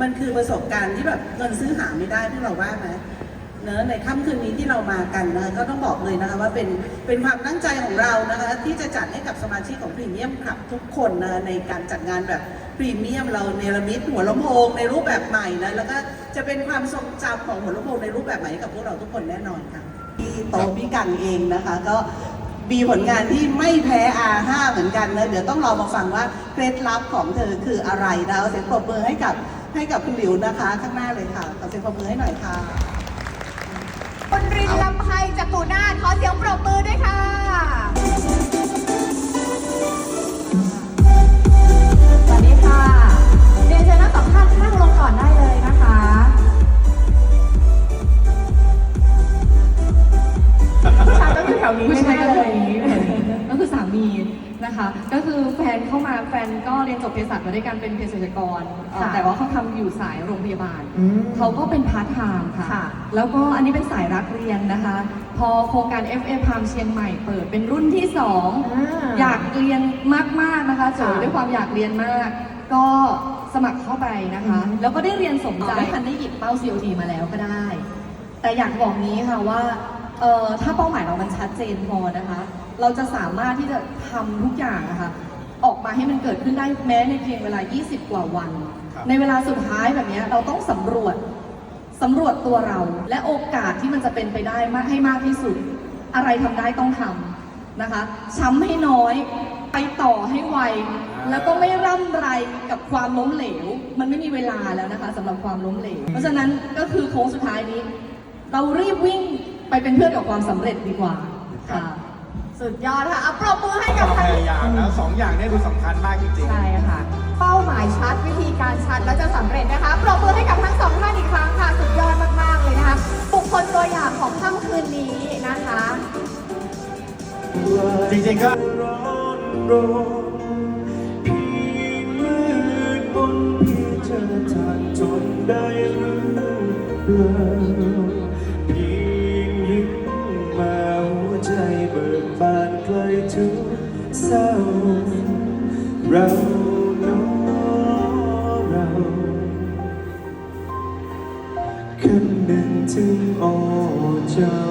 มันคือประสบการณ์ที่แบบเงินซื้อหาไม่ได้พวกเราว่าไหม กันนะคะก็ต้องบอกเลยนะคะว่าเป็นเป็นความตั้งใจของเรานะคะที่จะจัดให้กับสมาชิกของพรีเมียมคลับทุกคนนะในการจัดงานแบบพรีเมียมเราเนรมิตหัวลำโพงในรูปแบบใหม่นะแล้วก็จะเป็นความทรงจำของหัวลำโพงในรูปแบบใหม่ให้กับพวกเราทุกคนแน่นอนค่ะที่โตะพี่กังเองนะคะก็มีผลงานที่ไม่แพ้ R5 เหมือนกันนะเดี๋ยวต้องรอมาฟังว่าเคล็ดลับของเธอคืออะไรนะเอาเสียงปรบมือให้กับให้กับคุณหลิวนะคะ ข้างหน้าเลยค่ะขอเสียงปรบมือให้หน่อยค่ะ คุณรินลำไพจากกูนาถขอเสียงปรบมือด้วยค่ะ สวัสดีค่ะ เรียนเชิญทั้งสองท่านนั่งลงก่อนได้เลยนะคะ ผู้ชายต้องอยู่แถวนี้ผู้ไม่ชายได้ก็เลคือยอย่างนี้ ก็คือสามีนะคะก็คือแฟนเข้ามาแฟนก็เรียนจบเภสัชมาด้วยกันเป็นเภสัชกรเอ่อค่ะแต่ว่าเขาทำอยู่สายโรงพยาบาล อืม เขาก็เป็นพาร์ทไทม์ค่ะ ค่ะแล้วก็อันนี้เป็นสายรักเรียนนะคะ พอโครงการ FA พามเชียงใหม่เปิดเป็นรุ่นที่ 2 อยากเรียนมาก ๆ นะคะโจค่ะด้วยความอยากเรียนมาก ก็สมัครเข้าไปนะคะ อืม แล้วก็ได้เรียนสมใจอ๋อไม่ทันได้หยิบเป้า COT มาแล้วก็ได้ แต่อยากบอกนี้ค่ะว่าเอ่อถ้าเป้าหมายเรามันชัดเจนพอนะคะ เราจะสามารถที่จะทำทุกอย่างนะคะ ออกมาให้มันเกิดขึ้นได้แม้ในเพียงเวลา 20 กว่าวันครับในเวลาสุดท้ายแบบเนี้ยเราต้องสำรวจสำรวจตัวเรา และโอกาสที่มันจะเป็นไปได้มากให้มากที่สุด อะไรทำได้ต้องทำนะคะ ช้ำให้น้อยไปต่อให้ไว แล้วก็ไม่ร่ำไรกับความล้มเหลว มันไม่มีเวลาแล้วนะคะสำหรับความล้มเหลว เพราะฉะนั้นก็คือโค้งสุดท้ายนี้ เรารีบวิ่งไปเป็นเพื่อนกับความสำเร็จดีกว่าค่ะ สุดยอดค่ะเอาปรบมือให้กับความทางพยายามแล้วสองอย่างเนี้ดูสำคัญมากจริงๆ ใช่ค่ะ เป้าหมายชัดวิธีการชัดแล้วจะสำเร็จนะคะ ปรบมือให้กับทั้งสองท่านอีกครั้งค่ะ สุดยอดมากๆเลยนะคะ บุคคลตัวอย่างของค่ำคืนนี้นะคะ จริงๆก็ ร้อนรนพี่มืดบนพี่เจอทางจนได้รู้เรื่อง ใจเบิกบานใกล้ถึงเศร้า เราเน้เราคำนึงถึงอ้อเจ้า